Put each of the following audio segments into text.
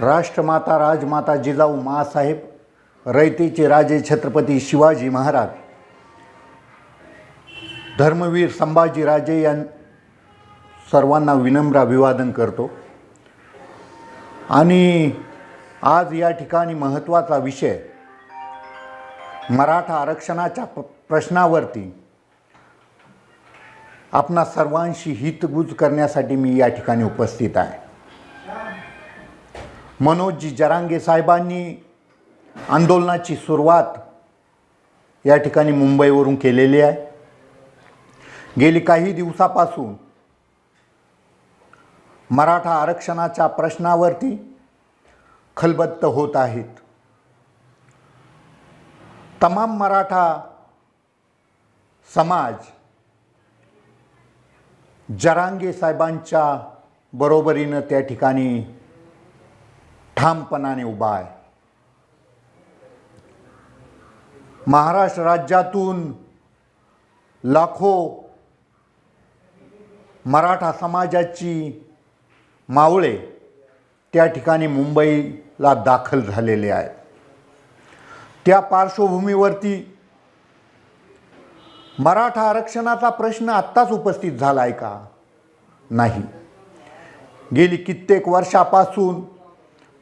राष्ट्रमाता राजमाता जिजाऊ मासाहेब रयतेचे राजे छत्रपती शिवाजी महाराज धर्मवीर संभाजीराजे यां सर्वांना विनम्र अभिवादन करतो. आणि आज या ठिकाणी महत्त्वाचा विषय मराठा आरक्षणाच्या प प्रश्नावरती आपणा सर्वांशी हितगुज करण्यासाठी मी या ठिकाणी उपस्थित आहे. मनोजजी जरांगे साहेबांनी आंदोलनाची सुरुवात या ठिकाणी मुंबईवरून केलेली आहे. गेली काही दिवसापासून मराठा आरक्षणाच्या प्रश्नावरती खलबत्त होत आहेत. तमाम मराठा समाज जरांगे साहेबांच्या बरोबरीनं त्या ठिकाणी ठामपणाने उभा आहे. महाराष्ट्र राज्यातून लाखो मराठा समाजाची मावळे त्या ठिकाणी मुंबईला दाखल झालेले आहेत. त्या पार्श्वभूमीवरती मराठा आरक्षणाचा प्रश्न आत्ताच उपस्थित झाला आहे का? नाही. गेली कित्येक वर्षापासून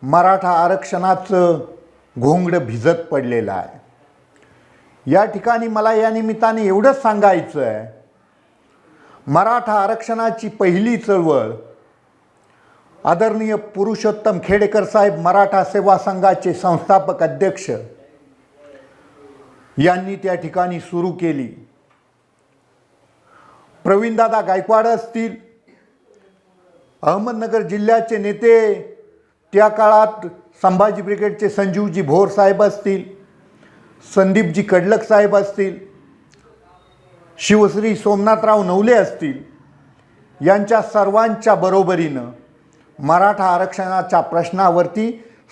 मराठा आरक्षणाचं घोंगडं भिजत पडलेलं आहे. या ठिकाणी मला या निमित्ताने एवढंच सांगायचं आहे मराठा आरक्षणाची पहिली चळवळ आदरणीय पुरुषोत्तम खेडेकर साहेब मराठा सेवा संघाचे संस्थापक अध्यक्ष यांनी त्या ठिकाणी सुरू केली. प्रवीणदादा गायकवाड असतील अहमदनगर जिल्ह्याचे नेते त्या काळात संभाजी ब्रिगेडचे संजीवजी भोर साहेब असतील संदीपजी कडलक साहेब असतील शिवश्री सोमनाथराव नवले असतील यांच्या सर्वांच्या बरोबरीनं मराठा आरक्षणाच्या प्रश्नावरती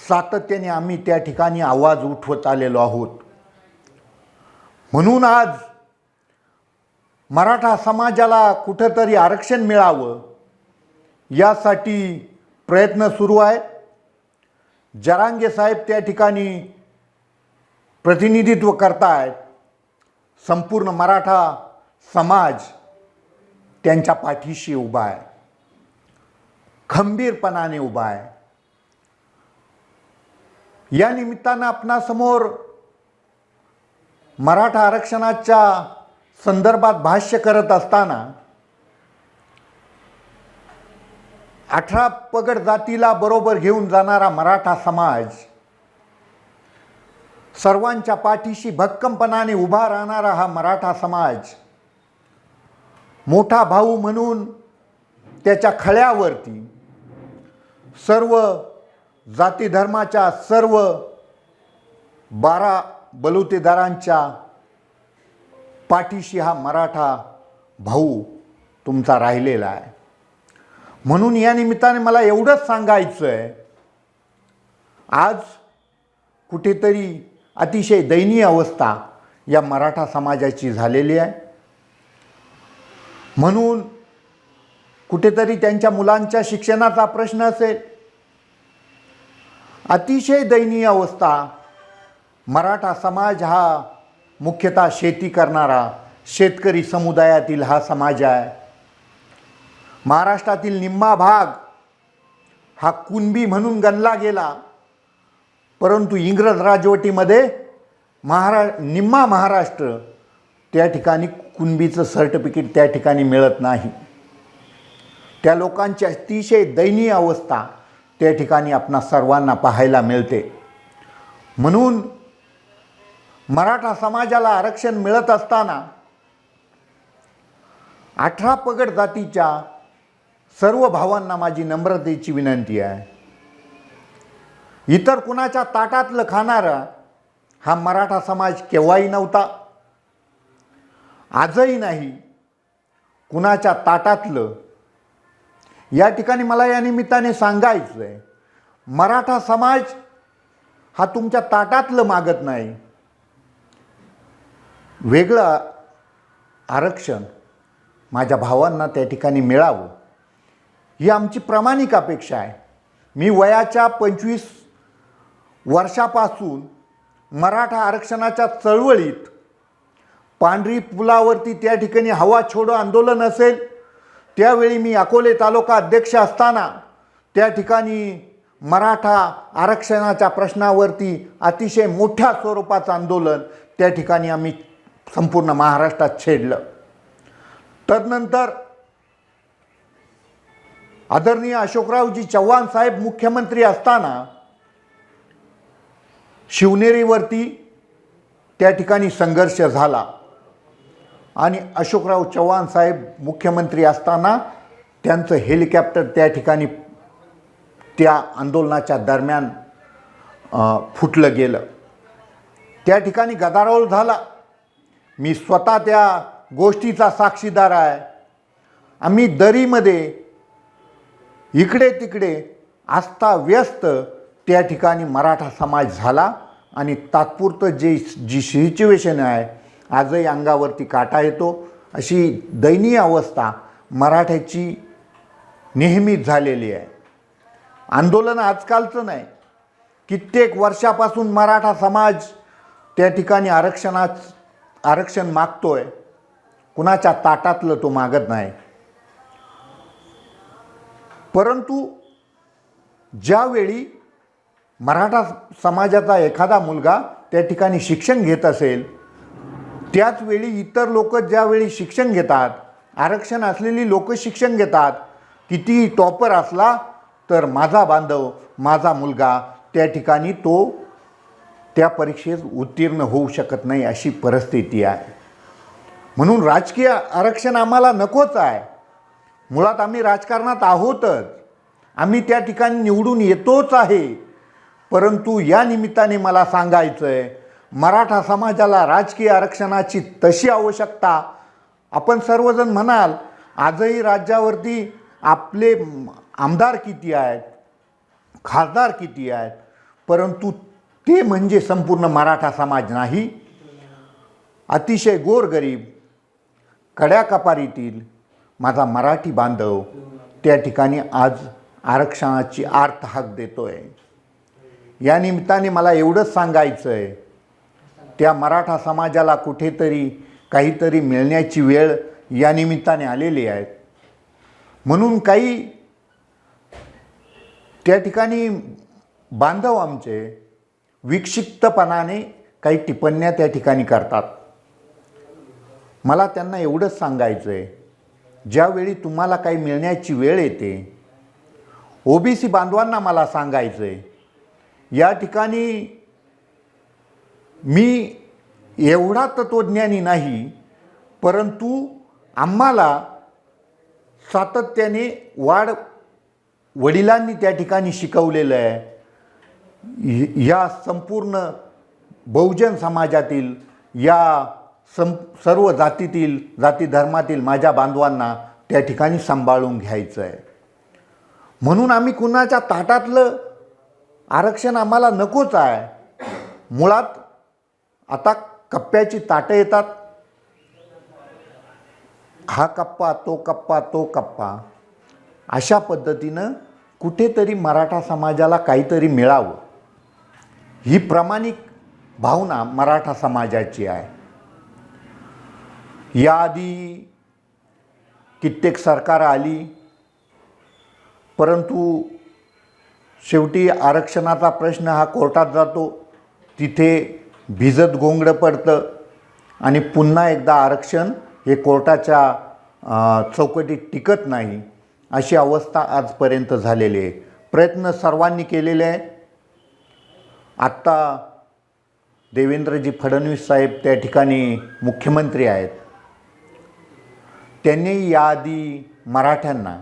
सातत्याने आम्ही त्या ठिकाणी आवाज उठवत आलेलो आहोत. म्हणून आज मराठा समाजाला कुठंतरी आरक्षण मिळावं यासाठी प्रयत्न सुरू आहेत. जरांगे साहेब त्या ठिकाणी प्रतिनिधित्व करतायत. संपूर्ण मराठा समाज त्यांच्या पाठीशी उभा आहे. खंबीरपणाने उभा आहे. या निमित्तानं आपणासमोर मराठा आरक्षणाच्या संदर्भात भाष्य करत असताना अठरा पगड जातीला बरोबर घेऊन जाणारा मराठा समाज सर्वांच्या पाठीशी भक्कमपणाने उभा राहणारा हा मराठा समाज मोठा भाऊ म्हणून त्याच्या खळ्यावरती सर्व जाती धर्माच्या सर्व बारा बलुतेदारांच्या पाठीशी हा मराठा भाऊ तुमचा राहिलेला आहे. म्हणून या निमित्ताने मला एवढंच सांगायचं आहे आज कुठेतरी अतिशय दयनीय अवस्था या मराठा समाजाची झालेली आहे. म्हणून कुठेतरी त्यांच्या मुलांच्या शिक्षणाचा प्रश्न असेल. अतिशय दयनीय अवस्था मराठा समाज हा मुख्यतः शेती करणारा शेतकरी समुदायातील हा समाज आहे. महाराष्ट्रातील निम्मा भाग हा कुणबी म्हणून गणला गेला. परंतु इंग्रज राजवटीमध्ये महारा निम्मा महाराष्ट्र त्या ठिकाणी कुणबीचं सर्टिफिकेट त्या ठिकाणी मिळत नाही. त्या लोकांची अतिशय दयनीय अवस्था त्या ठिकाणी आपणा सर्वांना पाहायला मिळते. म्हणून मराठा समाजाला आरक्षण मिळत असताना अठरा पगड जातीच्या सर्व भावांना माझी नम्रतेची विनंती आहे. इतर कुणाच्या ताटातलं खाणारा हा मराठा समाज केव्हाही नव्हता. आजही नाही. कुणाच्या ताटातलं. या ठिकाणी मला या निमित्ताने सांगायचं आहे मराठा समाज हा तुमच्या ताटातलं मागत नाही. वेगळं आरक्षण माझ्या भावांना त्या ठिकाणी मिळावं. ही आमची प्रामाणिक अपेक्षा आहे. मी वयाच्या पंचवीस वर्षापासून मराठा आरक्षणाच्या चळवळीत पांढरी पुलावरती त्या ठिकाणी हवा छोडो आंदोलन असेल त्यावेळी मी अकोले तालुका अध्यक्ष असताना त्या ठिकाणी मराठा आरक्षणाच्या प्रश्नावरती अतिशय मोठ्या स्वरूपाचं आंदोलन त्या ठिकाणी आम्ही संपूर्ण महाराष्ट्रात छेडलं. तदनंतर आदरणीय अशोकरावजी चव्हाण साहेब मुख्यमंत्री असताना शिवनेरीवरती त्या ठिकाणी संघर्ष झाला. आणि अशोकराव चव्हाण साहेब मुख्यमंत्री असताना त्यांचं हेलिकॉप्टर त्या ठिकाणी त्या आंदोलनाच्या दरम्यान फुटलं गेलं. त्या ठिकाणी गदारोळ झाला. मी स्वतः त्या गोष्टीचा साक्षीदार आहे. आम्ही दरीमध्ये इकडे तिकडे आस्था व्यस्त त्या ठिकाणी मराठा समाज झाला आणि तात्पुरतं जे जी सिच्युएशन आहे आजही अंगावरती काटा येतो. अशी दयनीय अवस्था मराठ्याची नेहमीच झालेली आहे. आंदोलन आजकालचं नाही. कित्येक वर्षापासून मराठा समाज त्या ठिकाणी आरक्षणाच आरक्षण मागतो आहे कुणाच्या ताटातलं तो मागत नाही. परंतु ज्यावेळी मराठा समाजाचा एखादा मुलगा त्या ठिकाणी शिक्षण घेत असेल त्याचवेळी इतर लोक ज्यावेळी शिक्षण घेतात आरक्षण असलेली लोक शिक्षण घेतात कितीही टॉपर असला तर माझा बांधव माझा मुलगा त्या ठिकाणी तो त्या परीक्षेत उत्तीर्ण होऊ शकत नाही अशी परिस्थिती आहे. म्हणून राजकीय आरक्षण आम्हाला नकोच आहे. मुळात आम्ही राजकारणात आहोतच. आम्ही त्या ठिकाणी निवडून येतोच आहे. परंतु या निमित्ताने मला सांगायचं आहे मराठा समाजाला राजकीय आरक्षणाची तशी आवश्यकता आपण सर्वजण म्हणाल आजही राज्यावरती आपले आमदार किती आहेत खासदार किती आहेत परंतु ते म्हणजे संपूर्ण मराठा समाज नाही. अतिशय गोरगरीब कड्या कपारीतील माझा मराठी बांधव त्या ठिकाणी आज आरक्षणाची आर्त हाक देतो आहे या निमित्ताने मला एवढंच सांगायचं आहे त्या मराठा समाजाला कुठेतरी काहीतरी मिळण्याची वेळ या निमित्ताने आलेली आहे. म्हणून काही त्या ठिकाणी बांधव आमचे विक्षिप्तपणाने काही टिप्पण्या त्या ठिकाणी करतात. मला त्यांना एवढंच सांगायचं आहे ज्यावेळी तुम्हाला काही मिळण्याची वेळ येते ओबीसी बांधवांना मला सांगायचं आहे या ठिकाणी मी एवढा तत्त्वज्ञानी नाही परंतु आम्हाला सातत्याने वाढ वडिलांनी त्या ठिकाणी शिकवलेलं आहे. या संपूर्ण बहुजन समाजातील या सं सर्व जातीतील जाती धर्मातील माझ्या बांधवांना त्या ठिकाणी सांभाळून घ्यायचं आहे म्हणून आम्ही कुणाच्या ताटातलं आरक्षण आम्हाला नकोच आहे. मुळात आता कप्प्याची ताटं येतात. हा कप्पा तो कप्पा तो कप्पा. अशा पद्धतीनं कुठेतरी मराठा समाजाला काहीतरी मिळावं. ही प्रामाणिक भावना मराठा समाजाची आहे. याआधी कित्येक सरकार आली परंतु शेवटी आरक्षणाचा प्रश्न हा कोर्टात जातो तिथे भिजत गोंगडं पडतं आणि पुन्हा एकदा आरक्षण हे कोर्टाच्या चौकटीत टिकत नाही अशी अवस्था आजपर्यंत झालेली आहे. प्रयत्न सर्वांनी केलेले आहे आत्ता देवेंद्रजी फडणवीस साहेब त्या ठिकाणी मुख्यमंत्री आहेत. त्यांनी याआधी मराठ्यांना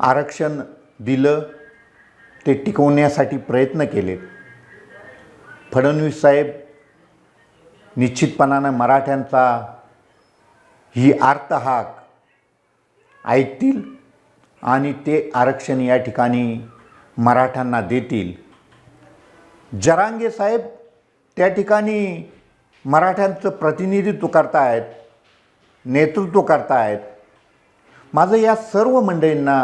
आरक्षण दिलं ते टिकवण्यासाठी प्रयत्न केले फडणवीस साहेब निश्चितपणानं मराठ्यांचा ही आर्तहाक ऐकतील आणि ते आरक्षण या ठिकाणी मराठ्यांना देतील. जरांगे साहेब त्या ठिकाणी मराठ्यांचं प्रतिनिधित्व करतायत. नेतृत्व करतायत. माझं या सर्व मंडळींना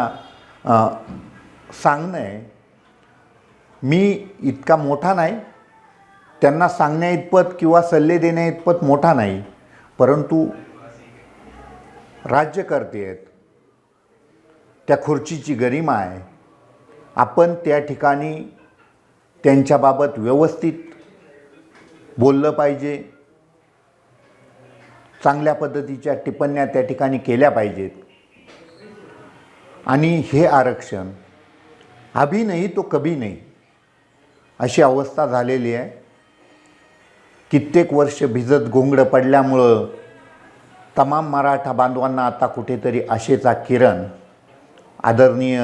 सांगणं आहे मी इतका मोठा नाही. त्यांना सांगण्या इतपत किंवा सल्ले देण्या इतपत मोठा नाही. परंतु राज्यकर्ते आहेत. त्या खुर्चीची गरिमा आहे. आपण त्या ठिकाणी त्यांच्याबाबत व्यवस्थित बोललं पाहिजे. चांगल्या पद्धतीच्या टिप्पण्या त्या ठिकाणी केल्या पाहिजेत. आणि हे आरक्षण अभी नाही तो कभी नाही. अशी अवस्था झालेली आहे. कित्येक वर्ष भिजत गोंगडं पडल्यामुळं तमाम मराठा बांधवांना आता कुठेतरी आशेचा किरण आदरणीय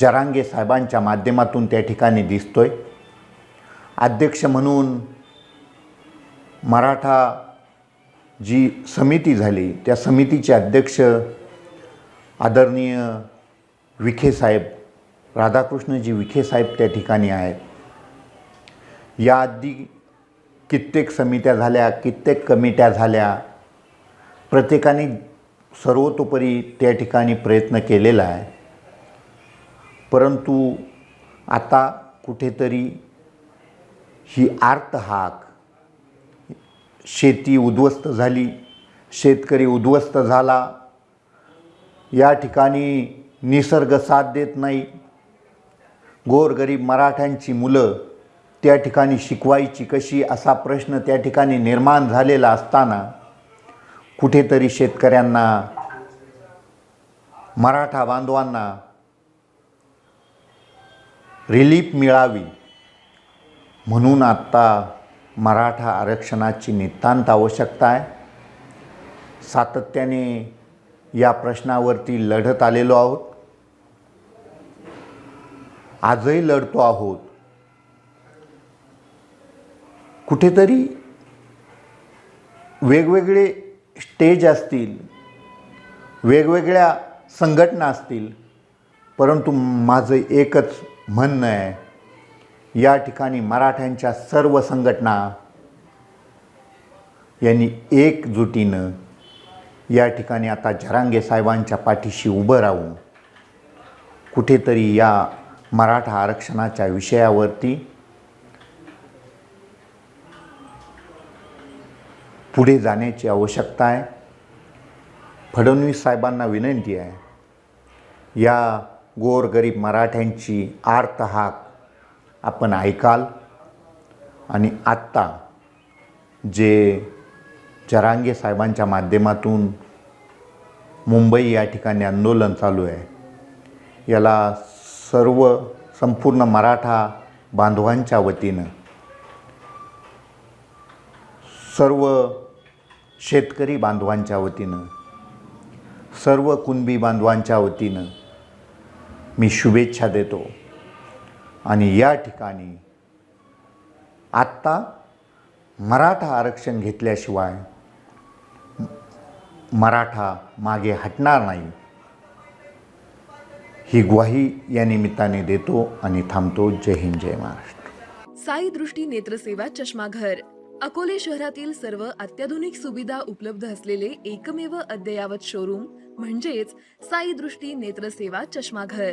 जरांगे साहेबांच्या माध्यमातून त्या ठिकाणी दिसतोय. अध्यक्ष म्हणून मराठा जी समिती झाली त्या समितीचे अध्यक्ष आदरणीय विखे साहेब राधाकृष्णजी विखे साहेब त्या ठिकाणी आहेत. याआधी कित्येक समित्या झाल्या कित्येक कमिट्या झाल्या. प्रत्येकाने सर्वतोपरी त्या ठिकाणी प्रयत्न केलेला आहे. परंतु आता कुठेतरी ही आर्त हाक शेती उद्ध्वस्त झाली शेतकरी उद्ध्वस्त झाला. या ठिकाणी निसर्ग साथ देत नाही. गोरगरीब मराठ्यांची मुलं त्या ठिकाणी शिकवायची कशी असा प्रश्न त्या ठिकाणी निर्माण झालेला असताना कुठेतरी शेतकऱ्यांना मराठा बांधवांना रिलीफ मिळावी म्हणून आत्ता मराठा आरक्षणाची नितांत आवश्यकता आहे. सातत्याने या प्रश्नावरती लढत आलेलो आहोत. आजही लढतो आहोत. कुठेतरी वेगवेगळे स्टेज असतील वेगवेगळ्या संघटना असतील परंतु माझं एकच म्हणणं आहे या ठिकाणी मराठ्यांच्या सर्व संघटना यांनी एकजुटीनं या ठिकाणी आता जरांगे साहेबांच्या पाठीशी उभं राहून कुठेतरी या मराठा आरक्षणाच्या विषयावरती पुढे जाण्याची आवश्यकता आहे. फडणवीस साहेबांना विनंती आहे. या गोरगरीब मराठ्यांची आर्त हाक आपण ऐकाल. आणि आत्ता जे जरांगे साहेबांच्या माध्यमातून मुंबई या ठिकाणी आंदोलन चालू आहे याला सर्व संपूर्ण मराठा बांधवांच्या वतीनं सर्व शेतकरी बांधवांच्या वतीनं सर्व कुणबी बांधवांच्या वतीनं मी शुभेच्छा देतो. आणि या ठिकाणी आत्ता मराठा आरक्षण घेतल्याशिवाय मराठा मागे हटणार नाही. ही ग्वाही या निमित्ताने देतो आणि थांबतो. जय हिंद जय महाराष्ट्र. साई दृष्टी नेत्रसेवा चष्माघर. अकोले शहरातील सर्व अत्याधुनिक सुविधा उपलब्ध असलेले एकमेव अद्ययावत शोरूम म्हणजेच साई दृष्टी नेत्रसेवा चष्माघर.